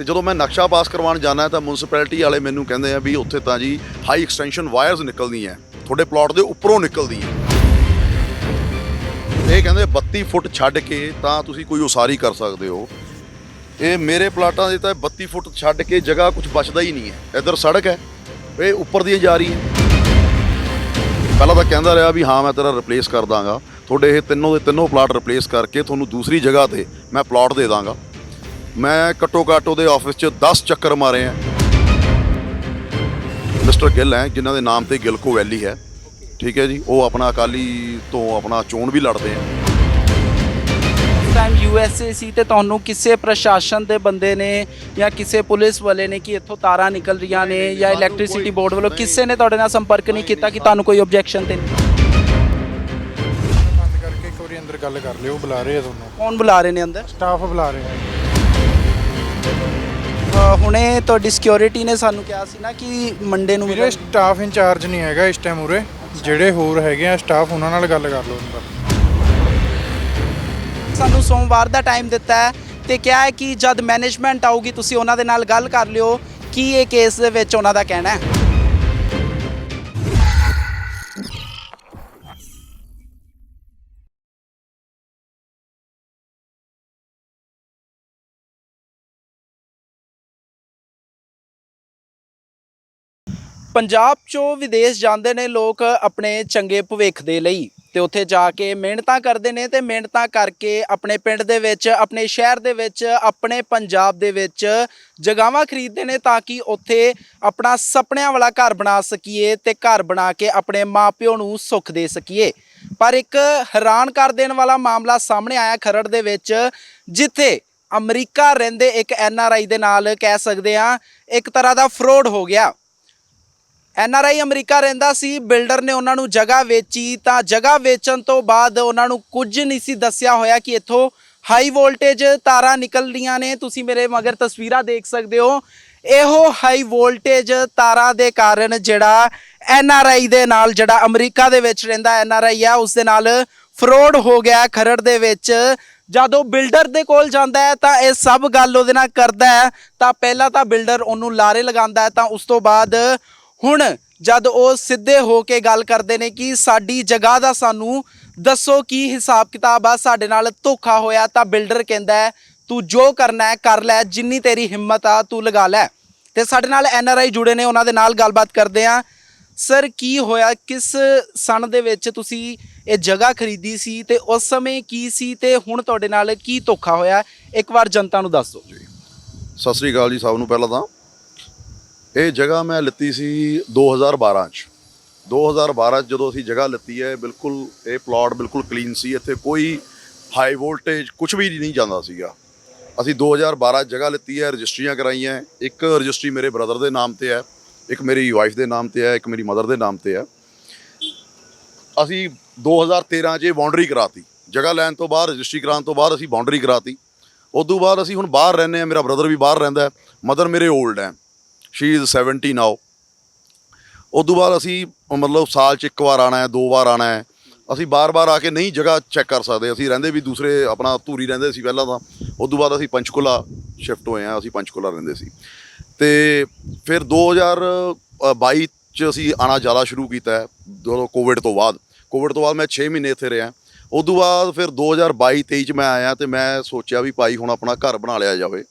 ਤੇ ਜਦੋਂ ਮੈਂ ਨਕਸ਼ਾ ਪਾਸ ਕਰਵਾਉਣ ਜਾਣਾ ਤਾਂ ਮਿਊਨਿਸਪੈਲਿਟੀ ਵਾਲੇ ਮੈਨੂੰ ਕਹਿੰਦੇ ਆ ਵੀ ਉੱਥੇ ਤਾਂ ਜੀ ਹਾਈ ਐਕਸਟੈਂਸ਼ਨ ਵਾਇਰਸ ਨਿਕਲਦੀਆਂ ਤੁਹਾਡੇ ਪਲਾਟ ਦੇ ਉੱਪਰੋਂ ਨਿਕਲਦੀਆਂ ਇਹ ਕਹਿੰਦੇ 32 ਫੁੱਟ ਛੱਡ ਕੇ ਤਾਂ ਤੁਸੀਂ ਕੋਈ ਉਸਾਰੀ ਕਰ ਸਕਦੇ ਹੋ। ਇਹ ਮੇਰੇ ਪਲਾਟਾਂ ਦੇ ਤਾਂ 32 ਫੁੱਟ ਛੱਡ ਕੇ ਜਗ੍ਹਾ ਕੁਝ ਬਚਦਾ ਹੀ ਨਹੀਂ ਹੈ। ਇੱਧਰ ਸੜਕ ਹੈ, ਇਹ ਉੱਪਰ ਦੀ ਜਾ ਰਹੀ ਹੈ। ਪਹਿਲਾਂ ਤਾਂ ਕਹਿੰਦਾ ਰਿਹਾ ਵੀ ਹਾਂ, ਮੈਂ ਤੇਰਾ ਰਿਪਲੇਸ ਕਰ ਦਾਂਗਾ। ਤੁਹਾਡੇ ਇਹ ਤਿੰਨੋਂ ਦੇ ਤਿੰਨੋਂ ਪਲਾਟ ਰਿਪਲੇਸ ਕਰਕੇ ਤੁਹਾਨੂੰ ਦੂਸਰੀ ਜਗ੍ਹਾ ਤੇ ਮੈਂ ਪਲਾਟ ਦੇ ਦਾਂਗਾ। ਮੈਂ ਘੱਟੋ ਘੱਟ ਉਹਦੇ ਆਫਿਸ 'ਚ 10 ਚੱਕਰ ਮਾਰੇ ਆ। ਮਿਸਟਰ ਗਿੱਲ ਹੈ ਜਿਨ੍ਹਾਂ ਦੇ ਨਾਮ ਤੇ ਗਿਲਕੋ ਵੈਲੀ ਹੈ। ਠੀਕ ਹੈ ਜੀ ਉਹ ਆਪਣਾ ਅਕਾਲੀ ਤੋਂ ਆਪਣਾ ਚੋਣ ਵੀ ਲੜਦੇ ਆ। ਟਾਈਮ ਯੂਐਸਏ ਸੀ ਤੇ ਤੁਹਾਨੂੰ ਕਿਸੇ ਪ੍ਰਸ਼ਾਸਨ ਦੇ ਬੰਦੇ ਨੇ ਜਾਂ ਕਿਸੇ ਪੁਲਿਸ ਵਾਲੇ ਨੇ ਕਿ ਇੱਥੋਂ ਤਾਰਾਂ ਨਿਕਲ ਰਹੀਆਂ ਨੇ ਜਾਂ ਇਲੈਕਟ੍ਰਿਸਿਟੀ ਬੋਰਡ ਵੱਲੋਂ। ਕਿਸੇ ਨੇ ਤੁਹਾਡੇ ਨਾਲ ਸੰਪਰਕ ਨਹੀਂ ਕੀਤਾ ਕਿ ਤੁਹਾਨੂੰ ਕੋਈ ਆਬਜੈਕਸ਼ਨ ਤੇ? ਨਹੀਂ ਬੰਦ ਕਰਕੇ ਇੱਕ ਵਾਰੀ ਅੰਦਰ ਗੱਲ ਕਰ ਲਿਓ ਬੁਲਾ ਰਹੇ ਆ ਤੁਹਾਨੂੰ। ਕੌਣ ਬੁਲਾ ਰਹੇ ਨੇ ਅੰਦਰ? ਸਟਾਫ ਬੁਲਾ ਰਹੇ ਆ। ਹੁਣੇ ਤੁਹਾਡੀ ਸਿਕਿਉਰਿਟੀ ਨੇ ਸਾਨੂੰ ਕਿਹਾ ਸੀ ਨਾ ਕਿ ਮੰਡੇ ਨੂੰ ਵੀਰੇ ਸਟਾਫ ਇੰਚਾਰਜ ਨਹੀਂ ਹੈਗਾ ਇਸ ਟਾਈਮ ਉਰੇ। ਜਿਹੜੇ ਹੋਰ ਹੈਗੇ ਆ ਸਟਾਫ ਉਹਨਾਂ ਨਾਲ ਗੱਲ ਕਰ ਲਓ ਅੰਦਰ ਸਾਨੂੰ ਸੋਮਵਾਰ ਦਾ ਟਾਈਮ ਦਿੱਤਾ ਹੈ ਤੇ ਕਿਹਾ ਹੈ ਕਿ ਜਦ ਮੈਨੇਜਮੈਂਟ ਆਊਗੀ ਤੁਸੀਂ ਉਹਨਾਂ ਦੇ ਨਾਲ ਗੱਲ ਕਰ ਲਿਓ ਕੀ ਇਹ ਕੇਸ ਦੇ ਵਿੱਚ ਉਹਨਾਂ ਦਾ ਕਹਿਣਾ ਹੈ। ਪੰਜਾਬ ਚੋਂ ਵਿਦੇਸ਼ ਜਾਂਦੇ ਨੇ ਲੋਕ ਆਪਣੇ ਚੰਗੇ ਭਵਿੱਖ ਦੇ ਲਈ ਤੇ ਉੱਥੇ ਜਾ ਕੇ ਮਿਹਨਤਾਂ ਕਰਦੇ ਨੇ ਤੇ ਮਿਹਨਤਾਂ ਕਰਕੇ ਆਪਣੇ ਪਿੰਡ ਦੇ ਵਿੱਚ, ਆਪਣੇ ਸ਼ਹਿਰ ਦੇ ਵਿੱਚ, ਆਪਣੇ ਪੰਜਾਬ ਦੇ ਵਿੱਚ ਜਗਾਵਾਂ ਖਰੀਦਦੇ ਨੇ ਤਾਂ ਕਿ ਉੱਥੇ ਆਪਣਾ ਸੁਪਨਿਆਂ ਵਾਲਾ ਘਰ ਬਣਾ ਸਕੀਏ ਤੇ ਘਰ ਬਣਾ ਕੇ ਆਪਣੇ ਮਾਪਿਓ ਨੂੰ ਸੁੱਖ ਦੇ ਸਕੀਏ। ਪਰ ਇੱਕ ਹੈਰਾਨ ਕਰ ਦੇਣ ਵਾਲਾ ਮਾਮਲਾ ਸਾਹਮਣੇ ਆਇਆ ਖਰੜ ਦੇ ਵਿੱਚ, ਜਿੱਥੇ ਅਮਰੀਕਾ ਰਹਿੰਦੇ ਇੱਕ ਐਨਆਰਆਈ ਦੇ ਨਾਲ ਕਹਿ ਸਕਦੇ ਆ ਇੱਕ ਤਰ੍ਹਾਂ ਦਾ ਫਰੋਡ ਹੋ ਗਿਆ। ਐੱਨ ਆਰ ਆਈ ਅਮਰੀਕਾ ਰਹਿੰਦਾ ਸੀ, ਬਿਲਡਰ ਨੇ ਉਹਨਾਂ ਨੂੰ ਜਗ੍ਹਾ ਵੇਚੀ, ਤਾਂ ਜਗ੍ਹਾ ਵੇਚਣ ਤੋਂ ਬਾਅਦ ਉਹਨਾਂ ਨੂੰ ਕੁਝ ਨਹੀਂ ਸੀ ਦੱਸਿਆ ਹੋਇਆ ਕਿ ਇੱਥੋਂ ਹਾਈ ਵੋਲਟੇਜ ਤਾਰਾਂ ਨਿਕਲ ਰਹੀਆਂ ਨੇ। ਤੁਸੀਂ ਮੇਰੇ ਮਗਰ ਤਸਵੀਰਾਂ ਦੇਖ ਸਕਦੇ ਹੋ। ਇਹੋ ਹਾਈ ਵੋਲਟੇਜ ਤਾਰਾਂ ਦੇ ਕਾਰਨ ਜਿਹੜਾ ਐੱਨ ਆਰ ਆਈ ਦੇ ਨਾਲ, ਜਿਹੜਾ ਅਮਰੀਕਾ ਦੇ ਵਿੱਚ ਰਹਿੰਦਾ ਐੱਨ ਆਰ ਆਈ ਆ, ਉਸ ਦੇ ਨਾਲ ਫਰੋਡ ਹੋ ਗਿਆ ਖਰੜ ਦੇ ਵਿੱਚ। ਜਦੋਂ ਬਿਲਡਰ ਦੇ ਕੋਲ ਜਾਂਦਾ ਹੈ, ਤਾਂ ਇਹ ਸਭ ਗੱਲ ਉਹਦੇ ਨਾਲ ਕਰਦਾ ਹੈ। ਤਾਂ ਪਹਿਲਾਂ ਤਾਂ ਬਿਲਡਰ ਉਹਨੂੰ ਲਾਰੇ ਲਗਾਉਂਦਾ ਹੈ, ਤਾਂ ਉਸ ਤੋਂ ਬਾਅਦ ਹੁਣ ਜਦ ਉਹ ਸਿੱਧੇ ਹੋ ਕੇ ਗੱਲ ਕਰਦੇ ਨੇ ਕਿ ਸਾਡੀ ਜਗ੍ਹਾ ਦਾ ਸਾਨੂੰ ਦੱਸੋ ਕੀ ਹਿਸਾਬ ਕਿਤਾਬ ਆ, ਸਾਡੇ ਨਾਲ ਧੋਖਾ ਹੋਇਆ ਤਾਂ ਬਿਲਡਰ ਕਹਿੰਦਾ ਹੈ, ਤੂੰ ਜੋ ਕਰਨਾ ਹੈ, ਕਰ ਲੈ, ਜਿੰਨੀ ਤੇਰੀ ਹਿੰਮਤ ਆ, ਤੂੰ ਲਗਾ ਲੈ। ਤੇ ਸਾਡੇ ਨਾਲ ਐੱਨ ਆਰ ਆਈ ਜੁੜੇ ਨੇ, ਉਹਨਾਂ ਦੇ ਨਾਲ ਗੱਲਬਾਤ ਕਰਦੇ ਆ ਸਰ, ਕੀ ਹੋਇਆ? ਕਿਸ ਸਨ ਦੇ ਵਿੱਚ ਤੁਸੀਂ ਇਹ ਜਗ੍ਹਾ ਖਰੀਦੀ ਸੀ ਤੇ ਉਸ ਸਮੇਂ ਕੀ ਸੀ ਤੇ ਹੁਣ ਤੁਹਾਡੇ ਨਾਲ ਕੀ ਧੋਖਾ ਹੋਇਆ? ਇੱਕ ਵਾਰ ਜਨਤਾ ਨੂੰ ਦੱਸ। ਦਿਓ ਸਤਿ ਸ੍ਰੀ ਅਕਾਲ ਜੀ, ਸਭ ਨੂੰ ਪਹਿਲਾਂ ਤਾਂ। ਇਹ ਜਗ੍ਹਾ ਮੈਂ ਲਿੱਤੀ ਸੀ 2012 ਚ। 2012 ਚ ਜਦੋਂ ਅਸੀਂ ਜਗ੍ਹਾ ਲਿੱਤੀ ਹੈ, ਬਿਲਕੁਲ ਇਹ ਪਲਾਟ ਬਿਲਕੁਲ ਕਲੀਨ ਸੀ। ਇੱਥੇ ਕੋਈ ਹਾਈ ਵੋਲਟੇਜ ਕੁਝ ਵੀ ਨਹੀਂ ਜਾਂਦਾ ਸੀਗਾ। ਅਸੀਂ 2012 'ਚ ਜਗ੍ਹਾ ਲਿੱਤੀ ਹੈ, ਰਜਿਸਟਰੀਆਂ ਕਰਾਈਆਂ ਇੱਕ ਰਜਿਸਟਰੀ ਮੇਰੇ ਬ੍ਰਦਰ ਦੇ ਨਾਮ ਤੇ ਹੈ, ਇੱਕ ਮੇਰੀ ਵਾਈਫ ਦੇ ਨਾਮ ਤੇ ਹੈ, ਇੱਕ ਮੇਰੀ ਮਦਰ ਦੇ ਨਾਮ ਤੇ ਹੈ। ਅਸੀਂ 2013 'ਚ ਇਹ ਬਾਉਂਡਰੀ ਕਰਾਤੀ। ਜਗ੍ਹਾ ਲੈਣ ਤੋਂ ਬਾਅਦ, ਰਜਿਸਟਰੀ ਕਰਾਉਣ ਤੋਂ ਬਾਅਦ ਅਸੀਂ ਬਾਉਂਡਰੀ ਕਰਾਤੀ। ਉਦੋਂ ਬਾਅਦ ਅਸੀਂ ਹੁਣ ਬਾਹਰ ਰਹਿੰਦੇ ਆ ਮੇਰਾ ਬ੍ਰਦਰ ਵੀ ਬਾਹਰ ਰਹਿੰਦਾ ਹੈ। ਮਦਰ ਮੇਰੇ 올ਡ ਹੈ। ਸ਼ੀ ਇਜ਼ 70 ਨਾਓ ਉਦੋਂ ਬਾਅਦ ਅਸੀਂ ਮਤਲਬ ਸਾਲ 'ਚ ਇੱਕ ਵਾਰ ਆਣਾ ਹੈ ਦੋ ਵਾਰ ਆਣਾ ਹੈ। ਅਸੀਂ ਬਾਰ-ਬਾਰ ਆ ਕੇ ਨਹੀਂ ਜਗ੍ਹਾ ਚੈੱਕ ਕਰ ਸਕਦੇ। ਅਸੀਂ ਰਹਿੰਦੇ ਵੀ ਦੂਸਰੇ ਆਪਣਾ ਧੂਰੀ ਰਹਿੰਦੇ ਸੀ ਪਹਿਲਾਂ ਤਾਂ। ਉਦੋਂ ਬਾਅਦ ਅਸੀਂ ਪੰਚਕੁਲਾ ਸ਼ਿਫਟ ਹੋਏ ਆ ਅਸੀਂ ਪੰਚਕੁਲਾ ਰਹਿੰਦੇ ਸੀ। ਤੇ ਫਿਰ 2022 ਚ ਅਸੀਂ ਆਣਾ ਜ਼ਿਆਦਾ ਸ਼ੁਰੂ ਕੀਤਾ ਹੈ ਜਦੋਂ ਕੋਵਿਡ ਤੋਂ ਬਾਅਦ। ਕੋਵਿਡ ਤੋਂ ਬਾਅਦ ਮੈਂ 6 ਮਹੀਨੇ ਇੱਥੇ ਰਿਹਾ। ਉਦੋਂ ਬਾਅਦ ਫਿਰ 2022 23 ਚ ਮੈਂ ਆਇਆ ਤੇ ਮੈਂ ਸੋਚਿਆ ਵੀ ਭਾਈ ਹੁਣ ਆਪਣਾ ਘਰ ਬਣਾ ਲਿਆ ਜਾਵੇ।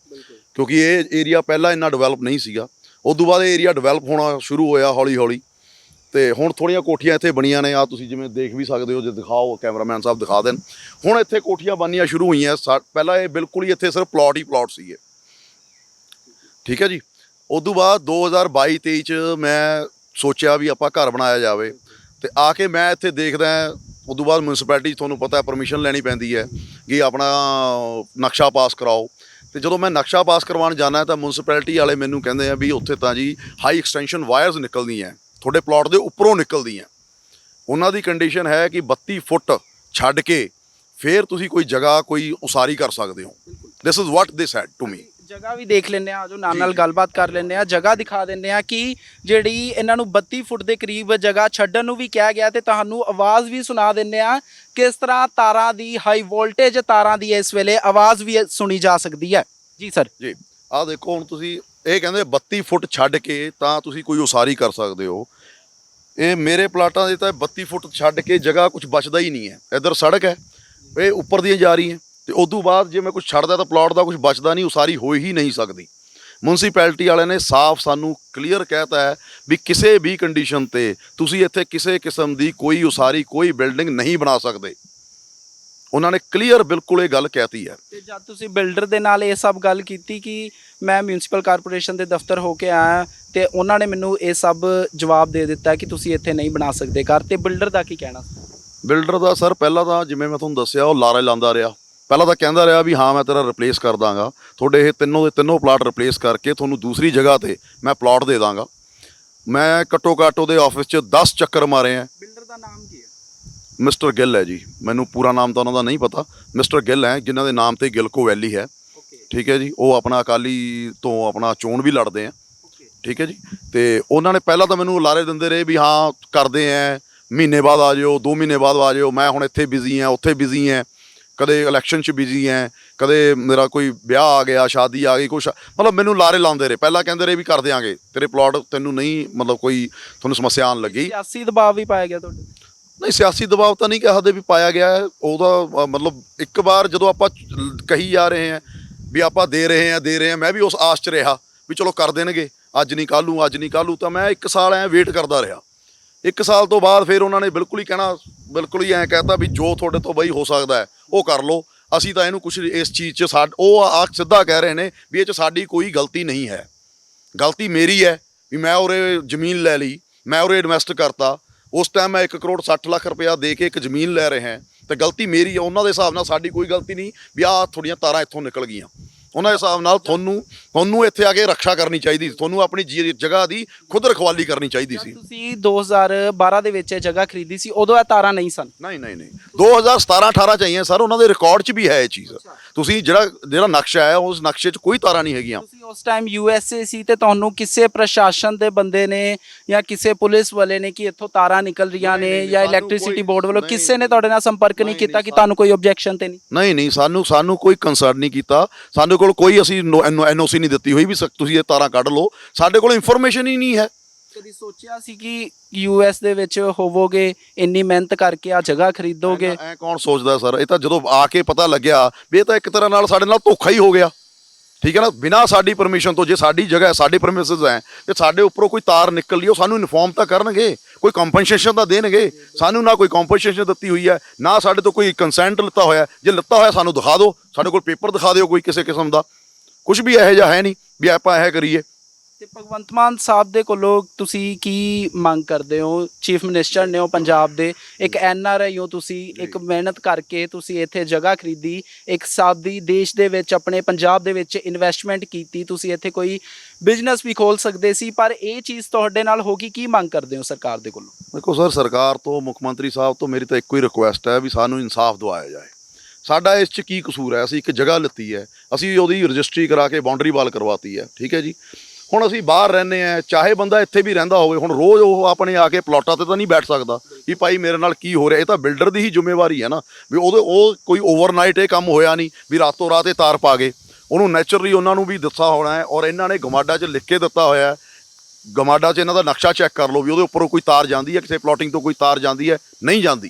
ਕਿਉਂਕਿ ਇਹ ਏਰੀਆ ਪਹਿਲਾਂ ਇੰਨਾ ਡਿਵੈਲਪ ਨਹੀਂ ਸੀਗਾ। ਉਦੋਂ ਬਾਅਦ ਇਹ ਏਰੀਆ ਡਿਵੈਲਪ ਹੋਣਾ ਸ਼ੁਰੂ ਹੋਇਆ ਹੌਲੀ ਹੌਲੀ। ਤੇ ਹੁਣ ਥੋੜੀਆਂ ਕੋਠੀਆਂ ਇੱਥੇ ਬਣੀਆਂ ਨੇ ਆ ਤੁਸੀਂ ਜਿਵੇਂ ਦੇਖ ਵੀ ਸਕਦੇ ਹੋ, ਜੇ ਦਿਖਾਓ, ਕੈਮਰਾਮੈਨ ਸਾਹਿਬ ਦਿਖਾ ਦੇਣ। ਹੁਣ ਇੱਥੇ ਕੋਠੀਆਂ ਬਣਨੀਆਂ ਸ਼ੁਰੂ ਹੋਈਆਂ, ਸਾ- ਪਹਿਲਾਂ ਇਹ ਬਿਲਕੁਲ ਹੀ ਇੱਥੇ ਸਿਰਫ ਪਲਾਟ ਹੀ ਪਲਾਟ ਸੀਗੇ। ਠੀਕ ਹੈ ਜੀ? ਉਦੋਂ ਬਾਅਦ 2022 23 ਚ ਮੈਂ ਸੋਚਿਆ ਵੀ ਆਪਾਂ ਘਰ ਬਣਾਇਆ ਜਾਵੇ। ਤੇ ਆ ਕੇ ਮੈਂ ਇੱਥੇ ਦੇਖਦਾ ਉਦੋਂ ਬਾਅਦ ਮਿਊਨਿਸਪੈਲਿਟੀ ਤੁਹਾਨੂੰ ਪਤਾ ਪਰਮਿਸ਼ਨ ਲੈਣੀ ਪੈਂਦੀ ਹੈ ਕਿ ਆਪਣਾ ਨਕਸ਼ਾ ਪਾਸ ਕਰਾਓ। ਤੇ ਜਦੋਂ ਮੈਂ ਨਕਸ਼ਾ ਪਾਸ ਕਰਵਾਉਣ ਜਾਣਾ ਤਾਂ ਮਿਊਨਿਸਪੈਲਿਟੀ ਵਾਲੇ ਮੈਨੂੰ ਕਹਿੰਦੇ ਆ ਵੀ ਉੱਥੇ ਤਾਂ ਜੀ ਹਾਈ ਐਕਸਟੈਂਸ਼ਨ ਵਾਇਰਸ ਨਿਕਲਦੀਆਂ ਤੁਹਾਡੇ ਪਲਾਟ ਦੇ ਉੱਪਰੋਂ ਨਿਕਲਦੀਆਂ ਉਹਨਾਂ ਦੀ ਕੰਡੀਸ਼ਨ ਹੈ ਕਿ 32 ਫੁੱਟ ਛੱਡ ਕੇ ਫਿਰ ਤੁਸੀਂ ਕੋਈ ਜਗ੍ਹਾ ਕੋਈ ਉਸਾਰੀ ਕਰ ਸਕਦੇ ਹੋ। This is what they said to me ਜਗ੍ਹਾ ਵੀ ਦੇਖ ਲੈਂਦੇ ਆ ਜੋ ਨਾਲ ਨਾਲ ਗੱਲਬਾਤ ਕਰ ਲੈਂਦੇ ਆ ਜਗ੍ਹਾ ਦਿਖਾ ਦਿੰਦੇ ਆ ਕਿ ਜਿਹੜੀ ਇਹਨਾਂ ਨੂੰ 32 ਫੁੱਟ ਦੇ ਕਰੀਬ ਜਗ੍ਹਾ ਛੱਡਣ ਨੂੰ ਵੀ ਕਿਹਾ ਗਿਆ ਤੇ ਤੁਹਾਨੂੰ ਆਵਾਜ਼ ਵੀ ਸੁਣਾ ਦਿੰਦੇ ਆ ਕਿਸ ਤਰ੍ਹਾਂ ਤਾਰਾਂ ਦੀ ਹਾਈ ਵੋਲਟੇਜ ਤਾਰਾਂ ਦੀ ਇਸ ਵੇਲੇ ਆਵਾਜ਼ ਵੀ ਸੁਣੀ ਜਾ ਸਕਦੀ ਹੈ। ਜੀ ਸਰ ਜੀ ਆਹ ਦੇਖੋ ਹੁਣ ਤੁਸੀਂ ਇਹ ਕਹਿੰਦੇ 32 ਫੁੱਟ ਛੱਡ ਕੇ ਤਾਂ ਤੁਸੀਂ ਕੋਈ ਉਸਾਰੀ ਕਰ ਸਕਦੇ ਹੋ। ਇਹ ਮੇਰੇ ਪਲਾਟਾਂ ਦੇ ਤਾਂ 32 ਫੁੱਟ ਛੱਡ ਕੇ ਜਗ੍ਹਾ ਕੁਝ ਬਚਦਾ ਹੀ ਨਹੀਂ ਹੈ। ਇੱਧਰ ਸੜਕ ਹੈ ਇਹ ਉੱਪਰ ਦੀਆਂ ਜਾ ਰਹੀ ਹੈ ਤੇ ਉਦੋਂ ਬਾਅਦ ਜੇ ਮੈਂ ਕੁਝ ਛੱਡਦਾ ਤਾਂ ਪਲਾਟ ਦਾ ਕੁਝ ਬਚਦਾ ਨਹੀਂ ਉਸਾਰੀ ਹੋ ਹੀ ਨਹੀਂ ਸਕਦੀ। ਮੁਨਸਪੈਲਿਟੀ ਵਾਲਿਆਂ ਨੇ ਸਾਫ਼ ਸਾਨੂੰ ਕਲੀਅਰ ਕਹਿਤਾ ਹੈ ਵੀ ਕਿਸੇ ਵੀ ਕੰਡੀਸ਼ਨ ਤੇ ਤੁਸੀਂ ਇੱਥੇ ਕਿਸੇ ਕਿਸਮ ਦੀ ਕੋਈ ਉਸਾਰੀ ਕੋਈ ਬਿਲਡਿੰਗ ਨਹੀਂ ਬਣਾ ਸਕਦੇ। ਉਹਨਾਂ ਨੇ ਕਲੀਅਰ ਬਿਲਕੁਲ ਇਹ ਗੱਲ ਕਹਿਤੀ ਹੈ। ਤੇ ਜਦ ਤੁਸੀਂ ਬਿਲਡਰ ਦੇ ਨਾਲ ਇਹ ਸਭ ਗੱਲ ਕੀਤੀ ਕਿ ਮੈਂ ਮਿਊਨਿਸਪਲ ਕਾਰਪੋਰੇਸ਼ਨ ਦੇ ਦਫ਼ਤਰ ਹੋ ਕੇ ਆਇਆ ਤੇ ਉਹਨਾਂ ਨੇ ਮੈਨੂੰ ਇਹ ਸਭ ਜਵਾਬ ਦੇ ਦਿੱਤਾ ਕਿ ਤੁਸੀਂ ਇੱਥੇ ਨਹੀਂ ਬਣਾ ਸਕਦੇ ਘਰ ਤੇ ਬਿਲਡਰ ਦਾ ਕੀ ਕਹਿਣਾ ਬਿਲਡਰ ਦਾ ਸਰ ਪਹਿਲਾਂ ਤਾਂ ਜਿਵੇਂ ਮੈਂ ਤੁਹਾਨੂੰ ਦੱਸਿਆ ਉਹ ਲਾਰੇ ਲਾਉਂਦਾ ਰਿਹਾ। ਪਹਿਲਾਂ ਤਾਂ ਕਹਿੰਦਾ ਰਿਹਾ ਵੀ ਹਾਂ ਮੈਂ ਤੇਰਾ ਰਿਪਲੇਸ ਕਰ ਦਾਂਗਾ। ਤੁਹਾਡੇ ਇਹ ਤਿੰਨੋਂ ਦੇ ਤਿੰਨੋਂ ਪਲਾਟ ਰਿਪਲੇਸ ਕਰਕੇ ਤੁਹਾਨੂੰ ਦੂਸਰੀ ਜਗ੍ਹਾ ਤੇ ਮੈਂ ਪਲਾਟ ਦੇ ਦਾਂਗਾ। ਮੈਂ ਘੱਟੋ ਘੱਟ ਉਹਦੇ ਆਫਿਸ 'ਚ 10 ਚੱਕਰ ਮਾਰੇ ਆ। ਬਿਲਡਰ ਦਾ ਨਾਮ ਕੀ ਹੈ? ਮਿਸਟਰ ਗਿੱਲ ਹੈ ਜੀ। ਮੈਨੂੰ ਪੂਰਾ ਨਾਮ ਤਾਂ ਉਹਨਾਂ ਦਾ ਨਹੀਂ ਪਤਾ। ਮਿਸਟਰ ਗਿੱਲ ਹੈ ਜਿਨ੍ਹਾਂ ਦੇ ਨਾਮ ਤੇ ਗਿਲਕੋ ਵੈਲੀ ਹੈ। ਠੀਕ ਹੈ ਜੀ। ਉਹ ਆਪਣਾ ਅਕਾਲੀ ਤੋਂ ਆਪਣਾ ਚੋਣ ਵੀ ਲੜਦੇ ਆ। ਠੀਕ ਹੈ ਜੀ। ਤੇ ਉਹਨਾਂ ਨੇ ਪਹਿਲਾਂ ਤਾਂ ਮੈਨੂੰ ਲਾਰੇ ਦਿੰਦੇ ਰਹੇ ਵੀ ਹਾਂ ਕਰਦੇ ਆ। ਮਹੀਨੇ ਬਾਅਦ ਆ ਜਿਓ 2 ਮਹੀਨੇ ਬਾਅਦ ਆ ਜਿਓ। ਮੈਂ ਹੁਣ ਇੱਥੇ ਬਿਜ਼ੀ ਆ ਉੱਥੇ ਬਿਜ਼ੀ ਆ। ਕਦੇ ਇਲੈਕਸ਼ਨ 'ਚ ਬਿਜ਼ੀ ਆ ਕਦੇ ਮੇਰਾ ਕੋਈ ਵਿਆਹ ਆ ਗਿਆ ਸ਼ਾਦੀ ਆ ਗਈ ਕੁਛ ਮਤਲਬ ਮੈਨੂੰ ਲਾਰੇ ਲਾਉਂਦੇ ਰਹੇ। ਪਹਿਲਾਂ ਕਹਿੰਦੇ ਰਹੇ ਵੀ ਕਰ ਦਿਆਂਗੇ। ਤੇਰੇ ਪਲਾਟ ਤੈਨੂੰ ਨਹੀਂ ਮਤਲਬ ਕੋਈ ਤੁਹਾਨੂੰ ਸਮੱਸਿਆ ਆਉਣ ਲੱਗੀ। ਸਿਆਸੀ ਦਬਾਅ ਵੀ ਪਾਇਆ ਗਿਆ ਤੁਹਾਡੇ? ਨਹੀਂ ਸਿਆਸੀ ਦਬਾਅ ਤਾਂ ਨਹੀਂ ਕਹਦੇ ਵੀ ਪਾਇਆ ਗਿਆ। ਹੈ ਉਹਦਾ ਅ, ਮਤਲਬ ਇੱਕ ਵਾਰ ਜਦੋਂ ਆਪਾਂ ਚ- ਕਹੀ ਜਾ ਰਹੇ ਹਾਂ ਵੀ ਆਪਾਂ ਦੇ ਰਹੇ ਹਾਂ ਦੇ ਰਹੇ ਹਾਂ ਮੈਂ ਵੀ ਉਸ ਆਸ 'ਚ ਰਿਹਾ ਵੀ ਚਲੋ ਕਰ ਦੇਣਗੇ। ਅੱਜ ਨਹੀਂ ਕੱਲ੍ਹ ਨੂੰ ਅੱਜ ਨਹੀਂ ਕੱਲ੍ਹ ਨੂੰ ਤਾਂ ਮੈਂ ਇੱਕ ਸਾਲ ਐ ਵੇਟ ਕਰਦਾ ਰਿਹਾ। ਇੱਕ ਸਾਲ ਤੋਂ ਬਾਅਦ ਫਿਰ ਉਹਨਾਂ ਨੇ ਬਿਲਕੁਲ ਹੀ ਕਹਿਣਾ, ਬਿਲਕੁਲ ਹੀ ਐਂ ਕਹਿਤਾ ਵੀ ਜੋ ਤੁਹਾਡੇ ਤੋਂ ਬਈ ਹੋ ਸਕਦਾ ਉਹ ਕਰ ਲਓ। ਅਸੀਂ ਤਾਂ ਇਹਨੂੰ ਕੁਝ ਇਸ ਚੀਜ਼ 'ਚ ਸਾਡ, ਉਹ ਆਖ ਸਿੱਧਾ ਕਹਿ ਰਹੇ ਨੇ ਵੀ ਇਹ 'ਚ ਸਾਡੀ ਕੋਈ ਗਲਤੀ ਨਹੀਂ ਹੈ। ਗਲਤੀ ਮੇਰੀ ਹੈ ਵੀ ਮੈਂ ਉਰੇ ਜ਼ਮੀਨ ਲੈ ਲਈ, ਮੈਂ ਉਰੇ ਇਨਵੈਸਟ ਕਰਤਾ, ਉਸ ਟਾਈਮ ਮੈਂ 1 ਕਰੋੜ 60 ਲੱਖ ਰੁਪਇਆ ਦੇ ਕੇ ਇੱਕ ਜ਼ਮੀਨ ਲੈ ਰਿਹਾ ਤੇ ਗਲਤੀ ਮੇਰੀ ਹੈ, ਉਹਨਾਂ ਦੇ ਹਿਸਾਬ ਨਾਲ ਸਾਡੀ ਕੋਈ ਗਲਤੀ ਨਹੀਂ ਵੀ ਆਹ ਥੋੜੀਆਂ ਤਾਰਾਂ ਇੱਥੋਂ ਨਿਕਲ ਗਈਆਂ। ਉਹਨਾਂ ਦੇ ਹਿਸਾਬ ਨਾਲ ਤੁਹਾਨੂੰ ਤੁਹਾਨੂੰ ਇੱਥੇ ਆ ਕੇ ਰੱਖਿਆ ਕਰਨੀ ਚਾਹੀਦੀ ਸੀ। ਤੁਹਾਨੂੰ ਆਪਣੀ ਜੀ- ਜਗ੍ਹਾ ਦੀ ਖੁਦ ਰਖਵਾਲੀ ਕਰਨੀ ਚਾਹੀਦੀ ਸੀ। ਤੁਸੀਂ 2012 ਦੇ ਵਿੱਚ ਇਹ ਜਗ੍ਹਾ ਖਰੀਦੀ ਸੀ ਉਦੋਂ ਇਹ ਤਾਰਾਂ ਨਹੀਂ ਸਨ। ਨਹੀਂ ਨਹੀਂ ਨਹੀਂ। 2017 18 ਚ ਆਈਆਂ ਸਰ ਉਹਨਾਂ ਦੇ ਰਿਕਾਰਡ 'ਚ ਵੀ ਹੈ ਇਹ ਚੀਜ਼। ਤੁਸੀਂ ਜਿਹੜਾ ਜਿਹੜਾ ਨਕਸ਼ਾ ਹੈ ਉਸ ਨਕਸ਼ੇ 'ਚ ਕੋਈ ਤਾਰਾਂ ਨਹੀਂ ਹੈਗੀਆਂ। ਤੁਸੀਂ ਉਸ ਟਾਈਮ ਯੂਐਸਏ ਸੀ ਤੇ ਤੁਹਾਨੂੰ ਕਿਸੇ ਪ੍ਰਸ਼ਾਸਨ ਦੇ ਬੰਦੇ ਨੇ ਜਾਂ ਕਿਸੇ ਪੁਲਿਸ ਵਾਲੇ ਨੇ ਕਿ ਇੱਥੋਂ ਤਾਰਾਂ ਨਿਕਲ ਰਹੀਆਂ ਨਹੀਂ, ਨੇ ਨਹੀਂ, ਜਾਂ ਸਾਨੂੰ ਇਲੈਕਟ੍ਰਿਸਿਟੀ ਕੋਈ- ਬੋਰਡ ਵੱਲੋਂ ਨਹੀਂ, ਕਿਸੇ ਨੇ ਤੁਹਾਡੇ ਨਾਲ ਸੰਪਰਕ ਨਹੀਂ ਨਹੀਂ, ਕੀਤਾ ਕਿ ਤੁਹਾਨੂੰ ਕੋਈ ਆਬਜੈਕਸ਼ਨ ਤੇ ਨਹੀਂ? ਨਹੀਂ ਨਹੀਂ। ਸਾਨੂੰ ਸਾਨੂੰ ਕੋਈ ਕੰਸਰਨ ਨਹੀਂ ਕੀਤਾ। ਸਾਡੇ ਕੋਲ ਕੋਈ ਅਸੀਂ ਐਨਓਸੀ ਨਹੀਂ ਦਿੱਤੀ ਹੋਈ ਵੀ ਤੁਸੀਂ ਇਹ ਤਾਰਾਂ ਕੱਢ ਲਓ। ਸਾਡੇ ਕੋਲ ਇਨਫੋਰਮੇਸ਼ਨ ਹੀ ਨਹੀਂ ਹੈ। ਕਦੀ ਸੋਚਿਆ ਸੀ ਕਿ ਯੂਐਸ ਦੇ ਵਿੱਚ ਹੋਵੋਗੇ ਇੰਨੀ ਮਿਹਨਤ ਕਰਕੇ ਆ ਜਗ੍ਹਾ ਖਰੀਦੋਗੇ? ਐ ਕੌਣ ਸੋਚਦਾ ਸਰ? ਇਹ ਤਾਂ ਜਦੋਂ ਆ ਕੇ ਪਤਾ ਲੱਗਿਆ ਵੀ ਇਹ ਤਾਂ ਇੱਕ ਤਰ੍ਹਾਂ ਨਾਲ ਸਾਡੇ ਨਾਲ ਧੋਖਾ ਹੀ ਹੋ ਗਿਆ। ਠੀਕ ਹੈ ਨਾ? ਬਿਨਾਂ ਸਾਡੀ ਪਰਮਿਸ਼ਨ ਤੋਂ ਜੇ ਸਾਡੀ ਜਗ੍ਹਾ ਸਾਡੇ ਪਰਮਿਸਿਸ ਹੈ ਤੇ ਸਾਡੇ ਉੱਪਰੋਂ ਕੋਈ ਤਾਰ ਨਿਕਲ ਲਈ ਉਹ ਸਾਨੂੰ ਇਨਫੋਰਮ ਤਾਂ ਕਰਨਗੇ। ਕੋਈ ਕੰਪਨਸੇਸ਼ਨ ਤਾਂ ਦੇਣਗੇ। ਸਾਨੂੰ ਨਾ ਕੋਈ ਕੰਪਨਸੇਸ਼ਨ ਦਿੱਤੀ ਹੋਈ ਹੈ ਨਾ ਸਾਡੇ ਤੋਂ ਕੋਈ ਕੰਸੈਂਟ ਲਿੱਤਾ ਹੋਇਆ। ਜੇ ਲਿੱਤਾ ਹੋਇਆ ਸਾਨੂੰ ਦਿਖਾ ਦਿਓ। ਸਾਡੇ ਕੋਲ ਪੇਪਰ ਦਿਖਾ ਦਿਓ ਕੋਈ ਕਿਸੇ ਕਿਸਮ ਦਾ। ਕੁਝ ਵੀ ਇਹੋ ਜਿਹਾ ਹੈ ਨਹੀਂ ਵੀ ਆਪਾਂ ਇਹ ਕਰੀਏ। ਤੇ ਭਗਵੰਤ ਮਾਨ ਸਾਹਿਬ ਦੇ ਕੋਲੋਂ ਤੁਸੀਂ ਕੀ ਮੰਗ ਕਰਦੇ ਹੋ? ਚੀਫ ਮਿਨਿਸਟਰ ਨੇ ਉਹ ਪੰਜਾਬ ਦੇ। ਇੱਕ ਐਨਆਰਆਈ ਹੋ ਤੁਸੀਂ। ਇੱਕ ਮਿਹਨਤ ਕਰਕੇ ਤੁਸੀਂ ਇੱਥੇ ਜਗ੍ਹਾ ਖਰੀਦੀ। ਇੱਕ ਸਾਦੀ ਦੇਸ਼ ਦੇ ਵਿੱਚ ਆਪਣੇ ਪੰਜਾਬ ਦੇ ਵਿੱਚ ਇਨਵੈਸਟਮੈਂਟ ਕੀਤੀ। ਤੁਸੀਂ ਇੱਥੇ ਕੋਈ ਬਿਜ਼ਨਸ ਵੀ ਖੋਲ ਸਕਦੇ ਸੀ। ਪਰ ਇਹ ਚੀਜ਼ ਤੁਹਾਡੇ ਨਾਲ ਹੋ ਗਈ। ਕੀ ਮੰਗ ਕਰਦੇ ਹੋ ਸਰਕਾਰ ਦੇ ਕੋਲੋਂ? ਦੇਖੋ ਸਰ ਸਰਕਾਰ ਤੋਂ ਮੁੱਖ ਮੰਤਰੀ ਸਾਹਿਬ ਤੋਂ ਮੇਰੀ ਤਾਂ ਇੱਕੋ ਹੀ ਰਿਕੁਐਸਟ ਹੈ ਵੀ ਸਾਨੂੰ ਇਨਸਾਫ ਦਿਵਾਇਆ ਜਾਏ। ਸਾਡਾ ਇਸ 'ਚ ਕੀ ਕਸੂਰ ਹੈ? ਅਸੀਂ ਇੱਕ ਜਗ੍ਹਾ ਲਿੱਤੀ ਹੈ। ਅਸੀਂ ਉਹਦੀ ਰਜਿਸਟਰੀ ਕਰਾ ਕੇ ਬਾਉਂਡਰੀ ਵਾਲ ਕਰਵਾਤੀ ਹੈ। ਠੀਕ ਹੈ ਜੀ? ਹੁਣ ਅਸੀਂ ਬਾਹਰ ਰਹਿੰਦੇ ਆ ਚਾਹੇ ਬੰਦਾ ਇੱਥੇ ਵੀ ਰਹਿੰਦਾ ਹੋਵੇ, ਹੁਣ ਰੋਜ਼ ਉਹ ਆਪਣੇ ਆ ਕੇ ਪਲਾਟਾਂ ਤੇ ਤਾਂ ਨਹੀਂ ਬੈਠ ਸਕਦਾ ਵੀ ਭਾਈ ਮੇਰੇ ਨਾਲ ਕੀ ਹੋ ਰਿਹਾ। ਇਹ ਤਾਂ ਬਿਲਡਰ ਦੀ ਹੀ ਜ਼ਿੰਮੇਵਾਰੀ ਹੈ ਨਾ। ਵੀ ਉਹਦੇ ਉਹ ਕੋਈ ਓਵਰਨਾਈਟ ਇਹ ਕੰਮ ਹੋਇਆ ਨਹੀਂ ਵੀ ਰਾਤੋਂ ਰਾਤ ਇਹ ਤਾਰ ਪਾ ਗਏ। ਉਹਨੂੰ ਨੇਚਰਲੀ ਉਹਨਾਂ ਨੂੰ ਵੀ ਦੱਸਾ ਹੋਣਾ ਹੈ ਔਰ ਇਹਨਾਂ ਨੇ ਗਮਾਡਾ 'ਚ ਲਿਖ ਕੇ ਦਿੱਤਾ ਹੋਇਆ ਹੈ। ਗਮਾਡਾ 'ਚ ਇਹਨਾਂ ਦਾ ਨਕਸ਼ਾ ਚੈੱਕ ਕਰ ਲਓ ਵੀ ਉਹਦੇ ਉੱਪਰੋਂ ਕੋਈ ਤਾਰ ਜਾਂਦੀ ਹੈ, ਕਿਸੇ ਪਲਾਟਿੰਗ ਤੋਂ ਕੋਈ ਤਾਰ ਜਾਂਦੀ ਹੈ, ਨਹੀਂ ਜਾਂਦੀ।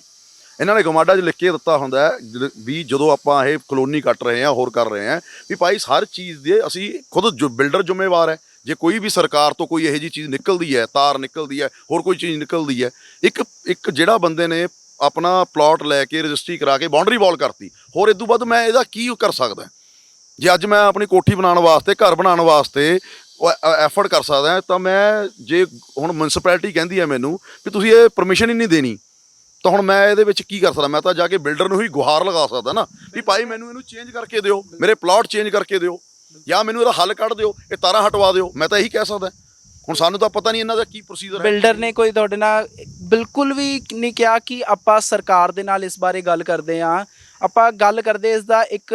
ਇਹਨਾਂ ਨੇ ਗਮਾਡਾ 'ਚ ਲਿਖ ਕੇ ਦਿੱਤਾ ਹੁੰਦਾ ਜਦ- ਵੀ ਜਦੋਂ ਆਪਾਂ ਇਹ ਕਲੋਨੀ ਕੱਟ ਰਹੇ ਹਾਂ, ਹੋਰ ਕਰ ਰਹੇ ਹਾਂ, ਵੀ ਭਾਈ ਹਰ ਚੀਜ਼ ਦੇ ਅਸੀਂ ਖੁਦ ਜੋ, ਬਿਲਡਰ ਜ਼ਿੰਮੇਵਾਰ ਹੈ। ਜੇ ਕੋਈ ਵੀ ਸਰਕਾਰ ਤੋਂ ਕੋਈ ਇਹੋ ਜਿਹੀ ਚੀਜ਼ ਨਿਕਲਦੀ ਹੈ, ਤਾਰ ਨਿਕਲਦੀ ਹੈ, ਹੋਰ ਕੋਈ ਚੀਜ਼ ਨਿਕਲਦੀ ਹੈ, ਇੱਕ ਇੱਕ ਜਿਹੜਾ ਬੰਦੇ ਨੇ ਆਪਣਾ ਪਲਾਟ ਲੈ ਕੇ ਰਜਿਸਟਰੀ ਕਰਾ ਕੇ ਬਾਉਂਡਰੀ ਵਾਲ ਕਰਤੀ, ਹੋਰ ਇਹ ਤੋਂ ਬਾਅਦ ਮੈਂ ਇਹਦਾ ਕੀ ਕਰ ਸਕਦਾ ਜੇ ਅੱਜ ਮੈਂ ਆਪਣੀ ਕੋਠੀ ਬਣਾਉਣ ਵਾਸਤੇ, ਘਰ ਬਣਾਉਣ ਵਾਸਤੇ ਐਫਰਟ ਕਰ ਸਕਦਾ ਤਾਂ ਮੈਂ ਜੇ ਹੁਣ ਮਿਊਨਿਸਪੈਲਿਟੀ ਕਹਿੰਦੀ ਹੈ ਮੈਨੂੰ ਵੀ ਤੁਸੀਂ ਇਹ ਪਰਮਿਸ਼ਨ ਹੀ ਨਹੀਂ ਦੇਣੀ। ਤਾਂ ਹੁਣ ਮੈਂ ਇਹਦੇ ਵਿੱਚ ਕੀ ਕਰ ਸਕਦਾ? ਮੈਂ ਤਾਂ ਜਾ ਕੇ ਬਿਲਡਰ ਨੂੰ ਹੀ ਗੁਹਾਰ ਲਗਾ ਸਕਦਾ ਨਾ, ਵੀ ਭਾਈ ਮੈਨੂੰ ਇਹਨੂੰ ਚੇਂਜ ਕਰਕੇ ਦਿਓ, ਮੇਰੇ ਪਲਾਟ ਚੇਂਜ ਕਰਕੇ ਦਿਓ, ਜਾਂ ਮੈਨੂੰ ਇਹਦਾ ਹੱਲ ਕੱਢ ਦਿਓ, ਇਹ ਤਾਰਾਂ ਹਟਵਾ ਦਿਓ, ਮੈਂ ਤਾਂ ਇਹੀ ਕਹਿ ਸਕਦਾ। ਹੁਣ ਸਾਨੂੰ ਤਾਂ ਪਤਾ ਨਹੀਂ ਇਹਨਾਂ ਦਾ ਕੀ ਪ੍ਰੋਸੀਜਰ ਹੈ। ਬਿਲਡਰ ਨੇ ਕੋਈ ਤੁਹਾਡੇ ਨਾਲ ਬਿਲਕੁਲ ਵੀ ਨਹੀਂ ਕਿਹਾ ਕਿ ਆਪਾਂ ਸਰਕਾਰ ਦੇ ਨਾਲ ਇਸ ਬਾਰੇ ਗੱਲ ਕਰਦੇ ਹਾਂ। ਆਪਾਂ ਗੱਲ ਕਰਦੇ ਇਸ ਦਾ ਇੱਕ